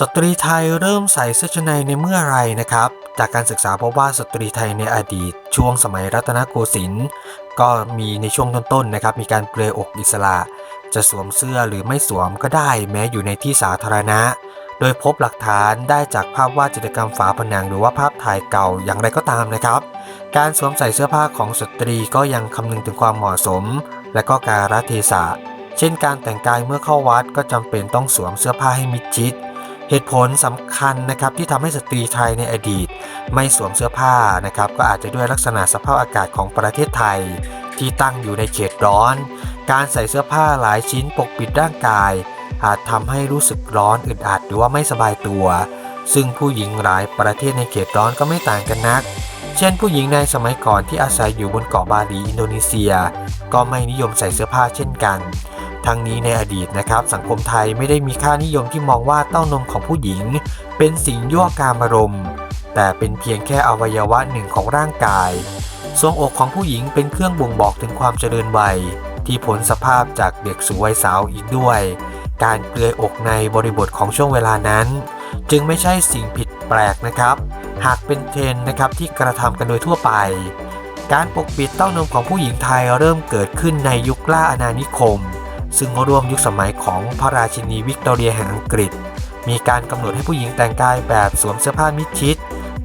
สตรีไทยเริ่มใส่เสื้อชั้นในในเมื่อไรนะครับ จากการศึกษาพบว่าสตรีไทยในอดีต ช่วงสมัยรัตนโกสินทร์ก็มีในช่วงต้นๆนะครับมีการเปลือยอกอิสระ จะสวมเสื้อหรือไม่สวมก็ได้แม้อยู่ในที่สาธารณะ โดยพบหลักฐานได้จากภาพวาดจิตรกรรมฝาผนังหรือว่าภาพถ่ายเก่าอย่างไรก็ตามนะครับ การสวมใส่เสื้อผ้าของสตรีก็ยังคำนึงถึงความเหมาะสม และก็การเทศะเช่น การแต่งกายเมื่อเข้าวัดก็จำเป็นต้องสวมเสื้อผ้าให้มิดชิด เหตุผลสำคัญนะครับที่ทำให้สตรีไทยในอดีต ไม่สวมเสื้อผ้านะครับก็อาจจะด้วยลักษณะสภาพอากาศของประเทศไทย ที่ตั้งอยู่ในเขตร้อน การใส่เสื้อผ้าหลายชิ้นปกปิดร่างกาย อาจทำให้รู้สึกร้อนอึดอัดหรือว่าไม่สบายตัว ซึ่งผู้หญิงหลายประเทศในเขตร้อนก็ไม่ต่างกันนัก เช่น ผู้หญิงในสมัยก่อนที่อาศัยอยู่บนเกาะบาหลีอินโดนีเซีย ก็ไม่นิยมใส่เสื้อผ้าเช่นกัน ทั้งนี้ในอดีตนะครับสังคมไทยไม่ได้มีค่านิยมที่มองว่าเต้านมของผู้หญิง เป็นสิ่งยั่วการมารมณ์แต่เป็นเพียงแค่อวัยวะหนึ่งของร่างกายทรวงอกของผู้หญิงเป็นเครื่องบ่งบอกถึงความเจริญวัย ที่ผลสภาพจากเด็กสู่วัยสาวอีกด้วย การเปลือยอกในบริบทของช่วงเวลานั้น จึงไม่ใช่สิ่งผิดแปลกนะครับ หากเป็นเทรนนะครับที่กระทำกันโดยทั่วไป การปกปิดเต้านมของผู้หญิงไทยเริ่มเกิดขึ้นในยุคล่าอาณานิคม ซึ่งร่วมยุคสมัยของพระราชินีวิกตอเรียแห่งอังกฤษ มีการกำหนดให้ผู้หญิงแต่งกายแบบสวมเสื้อผ้ามิดชิด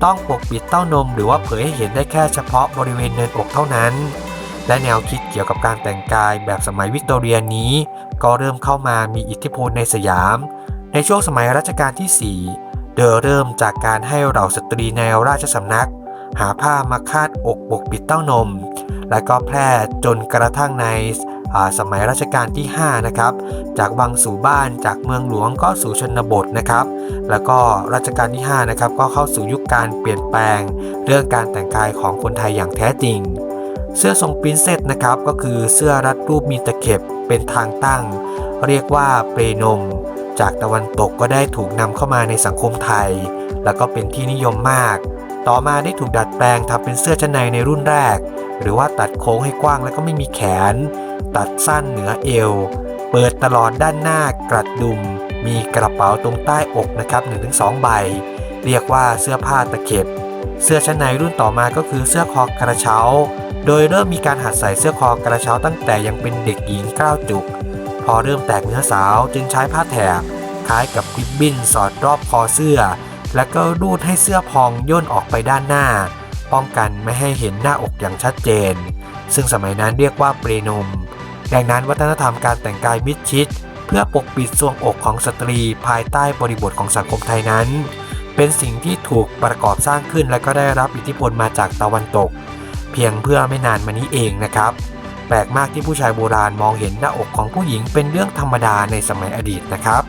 ต้องปกปิดเต้านมหรือว่าเผยให้เห็นได้แค่เฉพาะบริเวณเนินอกเท่านั้น และแนวคิดเกี่ยวกับการแต่งกายแบบสมัยวิกตอเรียนี้ ก็เริ่มเข้ามามีอิทธิพลในสยาม ในช่วงสมัยรัชกาลที่4โดยเริ่มจากการให้เหล่าสตรีในราชสำนัก หาผ้ามาคาดอกปกปิดเต้านม และก็แพร่จนกระทั่งใน สมัยรัชกาลที่ 5 นะครับ จากวังสู่บ้านจากเมืองหลวงก็สู่ชนบทนะครับ แล้วก็รัชกาลที่ 5 นะครับ ก็เข้าสู่ยุคการเปลี่ยนแปลง เรื่องการแต่งกายของคนไทยอย่างแท้จริง เสื้อทรงปรินเซสนะครับ ก็คือเสื้อรัดรูปมีตะเข็บเป็นทางตั้ง เรียกว่าเปรนม จากตะวันตกก็ได้ถูกนำเข้ามาในสังคมไทย แล้วก็เป็นที่นิยมมาก ต่อมาได้ถูกดัดแปลงทำเป็นเสื้อชั้นในในรุ่นแรก หรือว่าตัดโค้งให้กว้างแล้วก็ไม่มีแขน ตัดสั้นเหนือเอว เปิดตลอดด้านหน้ากระดุม มีกระเป๋าตรงใต้อกนะครับ 1-2 ใบ เรียกว่าเสื้อผ้าตะเข็บ เสื้อชั้นในรุ่นต่อมาก็คือเสื้อคอกระเช้า โดยเริ่มมีการหัดใส่เสื้อคอกระเช้าตั้งแต่ยังเป็นเด็กหญิงก้าวจุก พอเริ่มแตกเนื้อสาวจึงใช้ผ้าแถบคล้ายกับริบบิ้นสอดรอบคอเสื้อ แล้วก็รูดให้เสื้อพองย่นออกไปด้านหน้า ป้องกันไม่ให้เห็นหน้าอกอย่างชัดเจน ซึ่งสมัยนั้นเรียกว่าเปรนม ดังนั้นวัฒนธรรมการแต่งกายมิดชิด เพื่อปกปิดทรวงอกของสตรีภายใต้บริบทของสังคมไทยนั้น เป็นสิ่งที่ถูกประกอบสร้างขึ้นและก็ได้รับอิทธิพลมาจากตะวันตก เพียงเพื่อไม่นานมานี้เองนะครับ แปลกมากที่ผู้ชายโบราณมองเห็นหน้าอกของผู้หญิงเป็นเรื่องธรรมดาในสมัยอดีตนะครับ